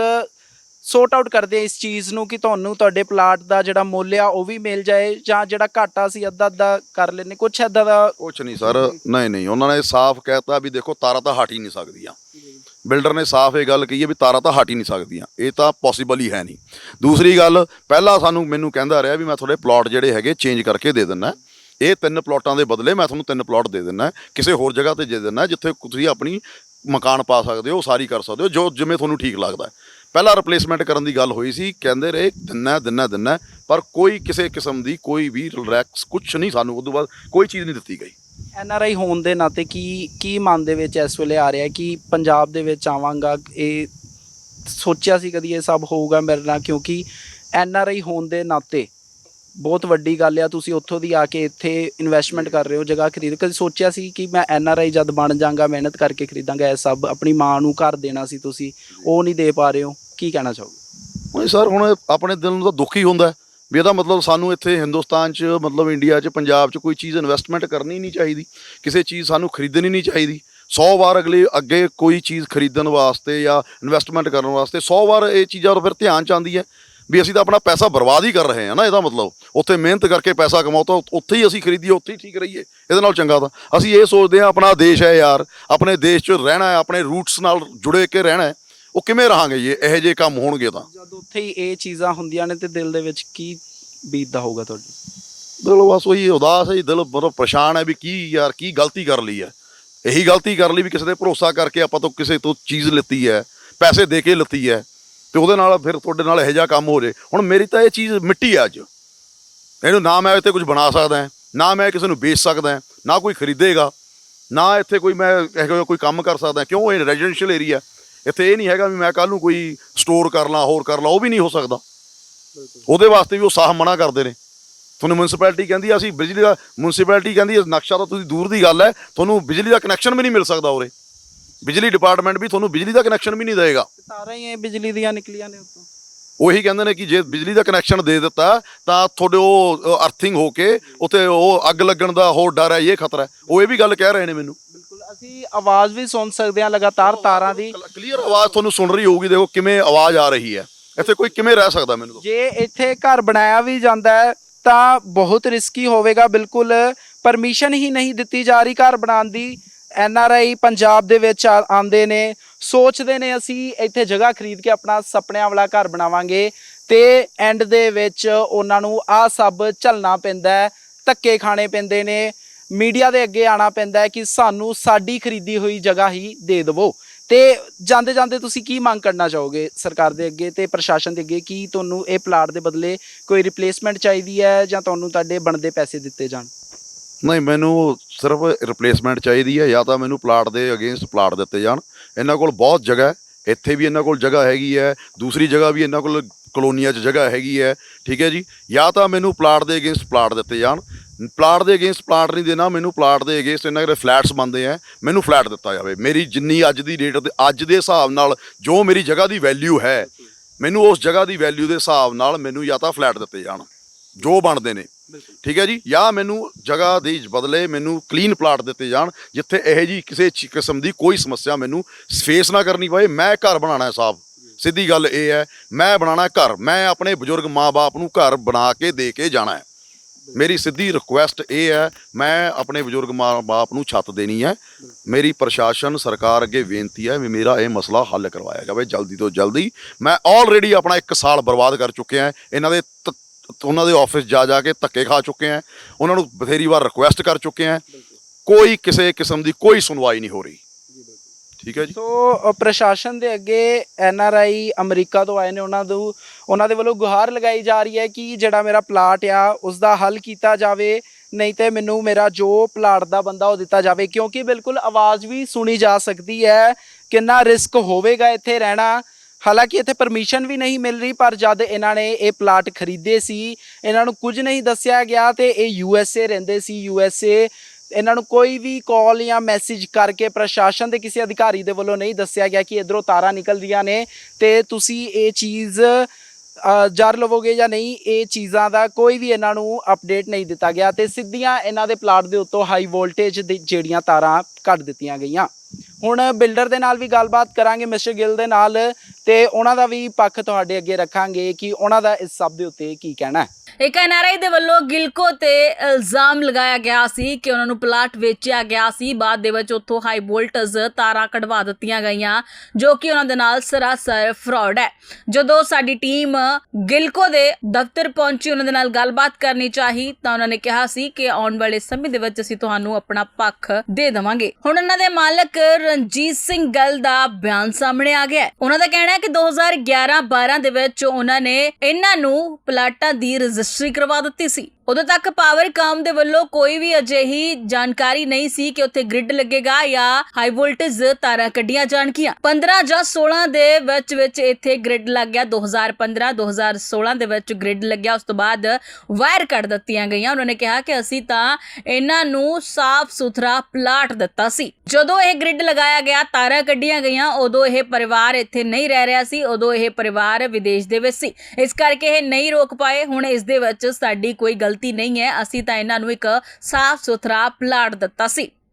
ਸੋਰਟ ਆਊਟ ਕਰਦੇ ਹਾਂ ਇਸ ਚੀਜ਼ ਨੂੰ ਕਿ ਤੁਹਾਨੂੰ ਤੁਹਾਡੇ ਪਲਾਟ ਦਾ ਜਿਹੜਾ ਮੁੱਲ ਆ ਉਹ ਵੀ ਮਿਲ ਜਾਏ ਜਾਂ ਜਿਹੜਾ ਘਾਟਾ ਸੀ ਅੱਧਾ ਅੱਧਾ ਕਰ ਲੈਣੇ ਕੁਛ ਐਦਾਂ ਦਾ ਕੁਛ ਨਹੀਂ ਸਰ, ਨਹੀਂ ਨਹੀਂ, ਉਹਨਾਂ ਨੇ ਸਾਫ਼ ਕਹਿਤਾ ਵੀ ਦੇਖੋ ਤਾਰਾ ਤਾਂ ਹਟ ਹੀ ਨਹੀਂ ਸਕਦੀਆਂ। ਬਿਲਡਰ ਨੇ ਸਾਫ਼ ਇਹ ਗੱਲ ਕਹੀ ਹੈ ਵੀ ਤਾਰਾ ਤਾਂ ਹਟ ਹੀ ਨਹੀਂ ਸਕਦੀਆਂ, ਇਹ ਤਾਂ ਪੋਸੀਬਲ ਹੀ ਹੈ ਨਹੀਂ। ਦੂਸਰੀ ਗੱਲ, ਪਹਿਲਾਂ ਸਾਨੂੰ ਮੈਨੂੰ ਕਹਿੰਦਾ ਰਿਹਾ ਵੀ ਮੈਂ ਤੁਹਾਡੇ ਪਲਾਟ ਜਿਹੜੇ ਹੈਗੇ ਚੇਂਜ ਕਰਕੇ ਦੇ ਦਿੰਦਾ ਇਹ ਤਿੰਨ ਪਲਾਟਾਂ ਦੇ ਬਦਲੇ ਮੈਂ ਤੁਹਾਨੂੰ ਤਿੰਨ ਪਲਾਟ ਦੇ ਦਿੰਦਾ ਕਿਸੇ ਹੋਰ ਜਗ੍ਹਾ ਤੇ ਦੇ ਦਿੰਦਾ ਜਿੱਥੇ ਤੁਸੀਂ ਆਪਣੀ ਮਕਾਨ ਪਾ ਸਕਦੇ ਹੋ ਸਾਰੀ ਕਰ ਸਕਦੇ ਹੋ, ਜੋ ਜਿਵੇਂ ਤੁਹਾਨੂੰ ਠੀਕ ਲੱਗਦਾ ਪਹਿਲਾਂ ਰਿਪਲੇਸਮੈਂਟ ਕਰਨ ਦੀ ਗੱਲ ਹੋਈ ਸੀ, ਕਹਿੰਦੇ ਰਹੇ, ਦਿਨਾ ਦਿਨਾ ਦਿਨਾ, ਪਰ ਕੋਈ ਕਿਸੇ ਕਿਸਮ ਦੀ ਕੋਈ ਵੀ ਰਿਲੈਕਸ ਕੁਝ ਨਹੀਂ ਸਾਨੂੰ, ਉਦੋਂ ਬਾਅਦ ਕੋਈ ਚੀਜ਼ ਨਹੀਂ ਦਿੱਤੀ ਗਈ। ਐਨ ਆਰ ਆਈ ਹੋਣ ਦੇ ਨਾਤੇ ਕੀ ਕੀ ਮਨ ਦੇ ਵਿੱਚ ਇਸ ਵੇਲੇ ਆ ਰਿਹਾ ਕਿ ਪੰਜਾਬ ਦੇ ਵਿੱਚ ਆਵਾਂਗਾ? ਇਹ ਸੋਚਿਆ ਸੀ ਕਦੀ ਇਹ ਸਭ ਹੋਊਗਾ ਮੇਰੇ ਨਾਲ, ਕਿਉਂਕਿ ਐਨ ਆਰ ਆਈ ਹੋਣ ਦੇ ਨਾਤੇ ਬਹੁਤ ਵੱਡੀ ਗੱਲ ਆ, ਤੁਸੀਂ ਉੱਥੋਂ ਦੀ ਆ ਕੇ ਇੱਥੇ ਇਨਵੈਸਟਮੈਂਟ ਕਰ ਰਹੇ ਹੋ, ਜਗ੍ਹਾ ਖਰੀਦ ਕਦੀ ਸੋਚਿਆ ਸੀ ਕਿ ਮੈਂ ਐਨ ਆਰ ਆਈ ਜਦ ਬਣ ਜਾਗਾ, ਮਿਹਨਤ ਕਰਕੇ ਖਰੀਦਾਂਗਾ, ਇਹ ਸਭ ਆਪਣੀ ਮਾਂ ਨੂੰ ਘਰ ਦੇਣਾ ਸੀ ਤੁਸੀਂ, ਉਹ ਨਹੀਂ ਦੇ ਪਾ ਰਹੇ ਹੋ? ਕੀ ਕਹਿਣਾ ਚਾਹੋਗੇ? ਨਹੀਂ ਸਰ, ਹੁਣ ਆਪਣੇ ਦਿਲ ਨੂੰ ਤਾਂ ਦੁੱਖ ਹੀ ਹੁੰਦਾ ਵੀ ਇਹਦਾ ਮਤਲਬ ਸਾਨੂੰ ਇੱਥੇ ਹਿੰਦੁਸਤਾਨ 'ਚ, ਮਤਲਬ ਇੰਡੀਆ 'ਚ, ਪੰਜਾਬ 'ਚ ਕੋਈ ਚੀਜ਼ ਇਨਵੈਸਟਮੈਂਟ ਕਰਨੀ ਨਹੀਂ ਚਾਹੀਦੀ। ਕਿਸੇ ਚੀਜ਼ ਸਾਨੂੰ ਖਰੀਦਣੀ ਨਹੀਂ ਚਾਹੀਦੀ। 100 ਵਾਰ ਅਗਲੇ ਅੱਗੇ ਕੋਈ ਚੀਜ਼ ਖਰੀਦਣ ਵਾਸਤੇ ਜਾਂ ਇਨਵੈਸਟਮੈਂਟ ਕਰਨ ਵਾਸਤੇ 100 ਵਾਰ ਇਹ ਚੀਜ਼ਾਂ ਫਿਰ ਧਿਆਨ ਚ ਆਉਂਦੀ ਹੈ। ਵੀ ਅਸੀਂ ਤਾਂ ਆਪਣਾ ਪੈਸਾ ਬਰਬਾਦ ਹੀ ਕਰ ਰਹੇ ਹਾਂ ਨਾ, ਇਹਦਾ ਮਤਲਬ। ਉੱਥੇ ਮਿਹਨਤ ਕਰਕੇ ਪੈਸਾ ਕਮਾਓ ਤਾਂ ਉੱਥੇ ਹੀ ਅਸੀਂ ਖਰੀਦੀਏ, ਉੱਥੇ ਹੀ ਠੀਕ ਰਹੀਏ। ਇਹਦੇ ਨਾਲ ਚੰਗਾ ਤਾਂ। ਅਸੀਂ ਇਹ ਸੋਚਦੇ ਹਾਂ, ਆਪਣਾ ਦੇਸ਼ ਹੈ ਯਾਰ। ਆਪਣੇ ਦੇਸ਼ 'ਚ ਰਹਿਣਾ ਹੈ, ਆਪਣੇ ਰੂਟਸ ਨਾਲ ਜੁੜੇ ਕੇ ਰਹਿਣਾ ਹੈ। ਉਹ ਕਿਵੇਂ ਰਹਾਂਗੇ ਜੀ? ਇਹੋ ਜਿਹੇ ਕੰਮ ਹੋਣਗੇ ਤਾਂ। ਜਦ ਉੱਥੇ ਹੀ ਇਹ ਚੀਜ਼ਾਂ ਹੁੰਦੀਆਂ ਨੇ ਤੇ ਦਿਲ ਦੇ ਵਿੱਚ ਕੀ ਬੀਤਦਾ ਹੋਊਗਾ ਤੁਹਾਡੇ? ਦਿਲ ਬਸ ਉਹੀ ਉਦਾਸ ਹੈ ਜੀ, ਦਿਲ ਬੜਾ ਪਰੇਸ਼ਾਨ ਹੈ ਵੀ ਕੀ ਯਾਰ ਕੀ ਗਲਤੀ ਕਰ ਲਈ ਹੈ। ਇਹੀ ਗਲਤੀ ਕਰ ਲਈ ਵੀ ਕਿਸੇ ਤੇ ਭਰੋਸਾ ਕਰਕੇ ਆਪਾਂ ਤੋਂ ਕਿਸੇ ਤੋਂ ਚੀਜ਼ ਲਿੱਤੀ ਹੈ ਪੈਸੇ ਦੇ ਕੇ ਲਿੱਤੀ ਹੈ ਤੇ ਉਹਦੇ ਨਾਲ ਫਿਰ ਤੁਹਾਡੇ ਨਾਲ ਇਹੋ ਜਿਹਾ ਕੰਮ ਹੋ ਜੇ। ਹੁਣ ਮੇਰੀ ਤਾਂ ਇਹ ਚੀਜ਼ ਮਿੱਟੀ ਹੈ ਅੱਜ। ਇਹਨੂੰ ਨਾ ਮੈਂ ਇੱਥੇ ਕੁਝ ਬਣਾ ਸਕਦਾ ਹਾਂ, ਨਾ ਮੈਂ ਕਿਸੇ ਨੂੰ ਵੇਚ ਸਕਦਾ ਹਾਂ, ਨਾ ਕੋਈ ਖਰੀਦੇਗਾ ਨਾ ਇੱਥੇ ਕੋਈ ਮੈਂ ਕੋਈ ਕੰਮ ਕਰ ਸਕਦਾ ਕਿਉਂ? ਇਹ ਰੈਜ਼ੀਡੈਂਸ਼ੀਅਲ ਏਰੀਆ ਇੱਥੇ ਇਹ ਨਹੀਂ ਹੈਗਾ ਵੀ ਮੈਂ ਕੱਲ ਨੂੰ ਕੋਈ ਸਟੋਰ ਕਰ ਲਾਂ ਹੋਰ ਕਰ ਲਾਂ ਉਹ ਵੀ ਨਹੀਂ ਹੋ ਸਕਦਾ। ਉਹਦੇ ਵਾਸਤੇ ਵੀ ਉਹ ਸਾਹ ਮਨਾ ਕਰਦੇ ਨੇ। ਤੁਹਾਨੂੰ ਮਿਊਨਿਸਪੈਲਿਟੀ ਕਹਿੰਦੀ ਆ ਅਸੀਂ ਬਿਜਲੀ ਦਾ ਮਿਊਨਿਸਪੈਲਿਟੀ ਕਹਿੰਦੀ ਨਕਸ਼ਾ ਤਾਂ ਤੁਸੀਂ ਦੂਰ ਦੀ ਗੱਲ ਹੈ ਤੁਹਾਨੂੰ ਬਿਜਲੀ ਦਾ ਕਨੈਕਸ਼ਨ ਵੀ ਨਹੀਂ ਮਿਲ ਸਕਦਾ ਉਰੇ। ਬਿਜਲੀ ਡਿਪਾਰਟਮੈਂਟ ਵੀ ਤੁਹਾਨੂੰ ਬਿਜਲੀ ਦਾ ਕਨੈਕਸ਼ਨ ਵੀ ਨਹੀਂ ਦੇਗਾ ਤਾਰਾਂ ਹੀ ਇਹ ਬਿਜਲੀ ਦੀਆਂ ਨਿਕਲੀਆਂ ਨੇ ਉੱਤੋਂ। ਉਹੀ ਕਹਿੰਦੇ ਨੇ ਕਿ ਜੇ ਬਿਜਲੀ ਦਾ ਕਨੈਕਸ਼ਨ ਦੇ ਦਿੱਤਾ ਤਾਂ ਤੁਹਾਡੇ ਉਹ ਅਰਥਿੰਗ ਹੋ ਕੇ ਉੱਥੇ ਉਹ ਅੱਗ ਲੱਗਣ ਦਾ ਹੋਰ ਡਰ ਹੈ ਇਹ ਖਤਰਾ ਹੈ। ਉਹ ਇਹ ਵੀ ਗੱਲ ਕਹਿ ਰਹੇ ਨੇ ਮੈਨੂੰ। ਅਸੀਂ ਆਵਾਜ਼ ਵੀ ਸੁਣ ਸਕਦੇ ਹਾਂ ਲਗਾਤਾਰ ਤਾਰਾਂ ਦੀ। ਕਲੀਅਰ ਆਵਾਜ਼ ਤੁਹਾਨੂੰ ਸੁਣ ਰਹੀ ਹੋਊਗੀ ਦੇਖੋ ਕਿਵੇਂ ਆਵਾਜ਼ ਆ ਰਹੀ ਹੈ। ਇੱਥੇ ਕੋਈ ਕਿਵੇਂ ਰਹਿ ਸਕਦਾ ਮੈਨੂੰ ਜੇ ਇੱਥੇ ਘਰ ਬਣਾਇਆ ਵੀ ਜਾਂਦਾ ਹੈ ਤਾਂ ਬਹੁਤ ਰਿਸਕੀ ਹੋਵੇਗਾ ਬਿਲਕੁਲ ਪਰਮਿਸ਼ਨ ਹੀ ਨਹੀਂ ਦਿੱਤੀ ਜਾ ਰਹੀ ਘਰ ਬਣਾਉਣ ਦੀ। ਐਨ ਆਰ ਆਈ ਪੰਜਾਬ ਦੇ ਵਿੱਚ ਆ- ਆਉਂਦੇ ਨੇ ਸੋਚਦੇ ਨੇ ਅਸੀਂ ਇੱਥੇ ਜਗ੍ਹਾ ਖਰੀਦ ਕੇ ਆਪਣਾ ਸੁਪਨਿਆਂ ਵਾਲਾ ਘਰ ਬਣਾਵਾਂਗੇ ਤੇ ਐਂਡ ਦੇ ਵਿੱਚ ਉਹਨਾਂ ਨੂੰ ਆ ਸਭ ਝੱਲਣਾ ਪੈਂਦਾ ਹੈ ਧੱਕੇ ਖਾਣੇ ਪੈਂਦੇ ਨੇ। ਮੀਡੀਆ ਦੇ ਅੱਗੇ ਆਣਾ ਪੈਂਦਾ ਹੈ ਕਿ ਸਾਨੂੰ ਸਾਡੀ ਖਰੀਦੀ ਹੋਈ ਜਗ੍ਹਾ ਹੀ ਦੇ ਦਿਵੋ। ਤੇ ਜਾਂਦੇ ਜਾਂਦੇ ਤੁਸੀਂ ਕੀ ਮੰਗ ਕਰਨਾ ਚਾਹੋਗੇ ਸਰਕਾਰ ਦੇ ਅੱਗੇ ਤੇ ਪ੍ਰਸ਼ਾਸਨ ਦੇ ਅੱਗੇ? ਕੀ ਤੁਹਾਨੂੰ ਇਹ ਪਲਾਟ ਦੇ ਬਦਲੇ ਕੋਈ ਰਿਪਲੇਸਮੈਂਟ ਚਾਹੀਦੀ ਹੈ ਜਾਂ ਤੁਹਾਨੂੰ ਤੁਹਾਡੇ ਬਣਦੇ ਪੈਸੇ ਦਿੱਤੇ ਜਾਣ? ਨਹੀਂ, ਮੈਨੂੰ ਸਿਰਫ ਰਿਪਲੇਸਮੈਂਟ ਚਾਹੀਦੀ ਹੈ, ਜਾਂ ਤਾਂ ਮੈਨੂੰ ਪਲਾਟ ਦੇ ਅਗੇਂਸਟ ਪਲਾਟ ਦਿੱਤੇ ਜਾਣ। ਇਹਨਾਂ ਕੋਲ ਬਹੁਤ ਜਗ੍ਹਾ ਹੈ, ਇੱਥੇ ਵੀ ਇਹਨਾਂ ਕੋਲ ਜਗ੍ਹਾ ਹੈਗੀ ਹੈ, ਦੂਸਰੀ ਜਗ੍ਹਾ ਵੀ ਇਹਨਾਂ ਕੋਲ ਕਲੋਨੀਆਂ 'ਚ ਜਗ੍ਹਾ ਹੈਗੀ ਹੈ, ਠੀਕ ਹੈ ਜੀ? ਜਾਂ ਤਾਂ ਮੈਨੂੰ ਪਲਾਟ ਦੇ ਅਗੇਂਸਟ ਪਲਾਟ ਦਿੱਤੇ ਜਾਣ ਪਲਾਟ ਦੇ ਅਗੇਂਸਟ ਪਲਾਟ ਨਹੀਂ ਦੇਣਾ ਮੈਨੂੰ ਪਲਾਟ ਦੇ ਅਗੇਂਸਟ ਇਹਨਾਂ ਦੇ ਫਲੈਟਸ ਬੰਦੇ ਆ ਮੈਨੂੰ ਫਲੈਟ ਦਿੱਤਾ ਜਾਵੇ। ਮੇਰੀ ਜਿੰਨੀ ਅੱਜ ਦੀ ਰੇਟ ਤੇ ਅੱਜ ਦੇ ਹਿਸਾਬ ਨਾਲ ਜੋ ਮੇਰੀ ਜਗ੍ਹਾ ਦੀ ਵੈਲਿਊ ਹੈ ਮੈਨੂੰ ਉਸ ਜਗ੍ਹਾ ਦੀ ਵੈਲਿਊ ਦੇ ਹਿਸਾਬ ਨਾਲ ਮੈਨੂੰ ਜਾਂ ਤਾਂ ਫਲੈਟ ਦਿੱਤੇ ਜਾਣ ਜੋ ਬਣਦੇ ਨੇ। ਠੀਕ ਹੈ ਜੀ? ਜਾਂ ਮੈਨੂੰ ਜਗ੍ਹਾ ਦੇ ਬਦਲੇ ਮੈਨੂੰ ਕਲੀਨ ਪਲਾਟ ਦਿੱਤੇ ਜਾਣ ਜਿੱਥੇ ਇਹ ਜੀ ਕਿਸੇ ਕਿਸਮ ਦੀ ਕੋਈ ਸਮੱਸਿਆ ਮੈਨੂੰ ਫੇਸ ਨਾ ਕਰਨੀ ਪਵੇ। ਮੈਂ ਘਰ ਬਣਾਉਣਾ ਹੈ ਸਾਹਿਬ ਸਿੱਧੀ ਗੱਲ ਇਹ ਹੈ ਮੈਂ ਬਣਾਉਣਾ ਘਰ। ਮੈਂ ਆਪਣੇ ਬਜ਼ੁਰਗ ਮਾਪੇ ਨੂੰ ਘਰ ਬਣਾ ਕੇ ਦੇ ਕੇ ਜਾਣਾ ਹੈ। ਮੇਰੀ ਸਿੱਧੀ ਰਿਕੁਐਸਟ ਇਹ ਹੈ, ਮੈਂ ਆਪਣੇ ਬਜ਼ੁਰਗ ਮਾਂ ਬਾਪ ਨੂੰ ਛੱਤ ਦੇਣੀ ਹੈ। ਮੇਰੀ ਪ੍ਰਸ਼ਾਸਨ, ਸਰਕਾਰ ਅੱਗੇ ਬੇਨਤੀ ਹੈ ਵੀ ਮੇਰਾ ਇਹ ਮਸਲਾ ਹੱਲ ਕਰਵਾਇਆ ਜਾਵੇ ਜਲਦੀ ਤੋਂ ਜਲਦੀ। ਮੈਂ ਆਲਰੇਡੀ ਆਪਣਾ 1 ਸਾਲ ਬਰਬਾਦ ਕਰ ਚੁੱਕਿਆ ਇਹਨਾਂ ਦੇ ਤ- ਉਹਨਾਂ ਦੇ ਆਫਿਸ ਜਾ ਜਾ ਕੇ ਧੱਕੇ ਖਾ ਚੁੱਕੇ ਆ ਉਹਨਾਂ ਨੂੰ ਬਥੇਰੀ ਵਾਰ ਰਿਕੁਐਸਟ ਕਰ ਚੁੱਕੇ ਆ ਕੋਈ ਕਿਸੇ ਕਿਸਮ ਦੀ ਕੋਈ ਸੁਣਵਾਈ ਨਹੀਂ ਹੋ ਰਹੀ। ਠੀਕ ਹੈ ਜੀ। ਸੋ ਅ, ਪ੍ਰਸ਼ਾਸਨ ਦੇ ਅੱਗੇ ਐਨ ਆਰ ਆਈ ਅਮਰੀਕਾ ਤੋਂ ਆਏ ਨੇ ਉਹਨਾਂ ਨੂੰ। ਉਹਨਾਂ ਦੇ ਵੱਲੋਂ ਗੁਹਾਰ ਲਗਾਈ ਜਾ ਰਹੀ ਹੈ ਕਿ ਜਿਹੜਾ ਮੇਰਾ ਪਲਾਟ ਆ ਉਸ ਦਾ ਹੱਲ ਕੀਤਾ ਜਾਵੇ। ਨਹੀਂ ਤੇ ਮੈਨੂੰ ਮੇਰਾ ਜੋ ਪਲਾਟ ਦਾ ਬੰਦਾ ਉਹ ਦਿੱਤਾ ਜਾਵੇ। ਕਿਉਂਕਿ ਬਿਲਕੁਲ ਆਵਾਜ਼ ਵੀ ਸੁਣੀ ਜਾ ਸਕਦੀ ਹੈ। ਕਿੰਨਾ ਰਿਸਕ ਹੋਵੇਗਾ ਇੱਥੇ ਰਹਿਣਾ। ਹਾਲਾਂਕਿ ਇੱਥੇ ਪਰਮਿਸ਼ਨ ਵੀ ਨਹੀਂ ਮਿਲ ਰਹੀ ਪਰ ਜਦ ਇਹਨਾਂ ਨੇ ਇਹ ਪਲਾਟ ਖਰੀਦੇ ਸੀ ਇਹਨਾਂ ਨੂੰ ਕੁਝ ਨਹੀਂ ਦੱਸਿਆ ਗਿਆ ਤੇ ਇਹ ਯੂ ਐਸ ਏ ਰਹਿੰਦੇ ਸੀ। ਯੂ ਐਸ ਏ ਇਹਨਾਂ ਨੂੰ ਕੋਈ ਵੀ ਕਾਲ ਜਾਂ ਮੈਸੇਜ ਕਰਕੇ ਪ੍ਰਸ਼ਾਸਨ ਦੇ ਕਿਸੇ ਅਧਿਕਾਰੀ ਦੇ ਵੱਲੋਂ ਨਹੀਂ ਦੱਸਿਆ ਗਿਆ ਕਿ ਇਧਰੋਂ ਤਾਰਾਂ ਨਿਕਲਦੀਆਂ ਨੇ ਤੇ ਤੁਸੀਂ ਇਹ ਚੀਜ਼ ਜਰ ਲਵੋਗੇ ਜਾਂ ਨਹੀਂ, ਇਹ ਚੀਜ਼ਾਂ ਦਾ ਕੋਈ ਵੀ ਇਹਨਾਂ ਨੂੰ ਅਪਡੇਟ ਨਹੀਂ ਦਿੱਤਾ ਗਿਆ ਤੇ ਸਿੱਧੀਆਂ ਇਹਨਾਂ ਦੇ ਪਲਾਟ ਦੇ ਉੱਤੋਂ ਹਾਈ ਵੋਲਟੇਜ ਦੀ ਜਿਹੜੀਆਂ ਤਾਰਾਂ ਕੱਢ ਦਿੱਤੀਆਂ ਗਈਆਂ। ਹੁਣ ਬਿਲਡਰ ਦੇ ਨਾਲ ਵੀ ਗੱਲਬਾਤ ਕਰਾਂਗੇ ਮਿਸਟਰ ਗਿੱਲ ਦੇ ਨਾਲ ਤੇ ਉਹਨਾਂ ਦਾ ਵੀ ਪੱਖ ਤੁਹਾਡੇ ਅੱਗੇ ਰੱਖਾਂਗੇ ਕਿ ਉਹਨਾਂ ਦਾ ਇਸ ਸਭ ਦੇ ਉੱਤੇ ਕੀ ਕਹਿਣਾ ਹੈ। ਇੱਕ ਐਨਆਰਆਈ ਦੇ ਵੱਲੋਂ ਗਿਲਕੋ ਤੇ ਇਲਜ਼ਾਮ ਲਗਾਇਆ ਗਿਆ ਸੀ ਕਿ ਉਹਨਾਂ ਨੂੰ ਪਲਾਟ ਵੇਚਿਆ ਗਿਆ ਸੀ। ਬਾਅਦ ਦੇ ਵਿੱਚ ਉੱਥੋਂ ਹਾਈ ਵੋਲਟੇਜ ਤਾਰਾਂ ਕਢਵਾ ਦਿੱਤੀਆਂ ਗਈਆਂ, ਜੋ ਕਿ ਉਹਨਾਂ ਦੇ ਨਾਲ ਸਰਾਸਰ ਫਰਾਡ ਹੈ। ਜਦੋਂ ਸਾਡੀ ਟੀਮ ਗਿਲਕੋ ਦੇ ਦਫ਼ਤਰ ਪਹੁੰਚੀ, ਉਹਨਾਂ ਦੇ ਨਾਲ ਗੱਲਬਾਤ ਕਰਨੀ ਚਾਹੀ, ਤਾਂ ਉਹਨਾਂ ਨੇ ਕਿਹਾ ਸੀ ਕਿ ਆਉਣ ਵਾਲੇ ਸਮੇਂ ਦੇ ਵਿੱਚ ਅਸੀਂ ਤੁਹਾਨੂੰ ਆਪਣਾ ਪੱਖ ਦੇ ਦੇਵਾਂਗੇ। ਹੁਣ ਉਹਨਾਂ ਦੇ ਮਾਲਕ ਰਣਜੀਤ ਸਿੰਘ ਗੱਲ ਦਾ ਬਿਆਨ ਸਾਹਮਣੇ ਆ ਗਿਆ ਉਹਨਾਂ ਦਾ ਕਹਿਣਾ ਹੈ ਕਿ 2011-12 ਦੇ ਵਿੱਚ ਉਹਨਾਂ ਨੇ ਇਹਨਾਂ ਨੂੰ ਪਲਾਟਾਂ ਦੀ ਰਜਿਸਟਰੀ ਕਰਵਾ ਦਿੱਤੀ ਸੀ। ਉਦੋਂ ਤੱਕ ਪਾਵਰਕਾਮ ਦੇ ਵੱਲੋਂ ਕੋਈ ਵੀ ਅਜਿਹੀ ਜਾਣਕਾਰੀ ਨਹੀਂ ਸੀ ਕਿ ਉੱਥੇ ਗ੍ਰਿਡ ਲੱਗੇਗਾ ਜਾਂ ਹਾਈ ਵੋਲਟੇਜ ਤਾਰਾਂ ਕੱਢੀਆਂ ਜਾਣਗੀਆਂ। 15 ਜਾਂ 16 ਦੇ ਵਿੱਚ ਵਿੱਚ ਇੱਥੇ ਗ੍ਰਿਡ ਲੱਗ ਗਿਆ। 2015 2016 ਦੇ ਵਿੱਚ ਗ੍ਰਿਡ ਲੱਗਿਆ। ਉਸ ਤੋਂ ਬਾਅਦ ਵਾਇਰ ਕੱਢ ਦਿੱਤੀਆਂ ਗਈਆਂ। ਉਹਨਾਂ ਨੇ ਕਿਹਾ ਕਿ ਅਸੀਂ ਤਾਂ ਇਹਨਾਂ ਨੂੰ ਸਾਫ਼ ਸੁਥਰਾ ਪਲਾਟ ਦਿੱਤਾ ਸੀ। ਜਦੋਂ ਇਹ ਗ੍ਰਿਡ ਲਗਾਇਆ ਗਿਆ, ਤਾਰਾਂ ਕੱਢੀਆਂ ਗਈਆਂ, ਉਦੋਂ ਇਹ ਪਰਿਵਾਰ ਇੱਥੇ ਨਹੀਂ ਰਹਿ ਰਿਹਾ ਸੀ। ਉਦੋਂ ਇਹ ਪਰਿਵਾਰ ਵਿਦੇਸ਼ ਦੇ ਵਿੱਚ ਸੀ। ਇਸ ਕਰਕੇ ਇਹ ਨਹੀਂ ਰੋਕ ਪਾਏ। ਹੁਣ ਇਸ ਦੇ ਵਿੱਚ ਸਾਡੀ ਕੋਈ ਗਲਤੀ ਗਲਤੀ ਨਹੀਂ ਹੈ। ਅਸੀਂ ਤਾਂ ਇਹਨਾਂ ਨੂੰ ਇੱਕ ਸਾਫ਼ ਸੁਥਰਾ ਪਲਾਟ ਦਿੱਤਾ ਸੀ।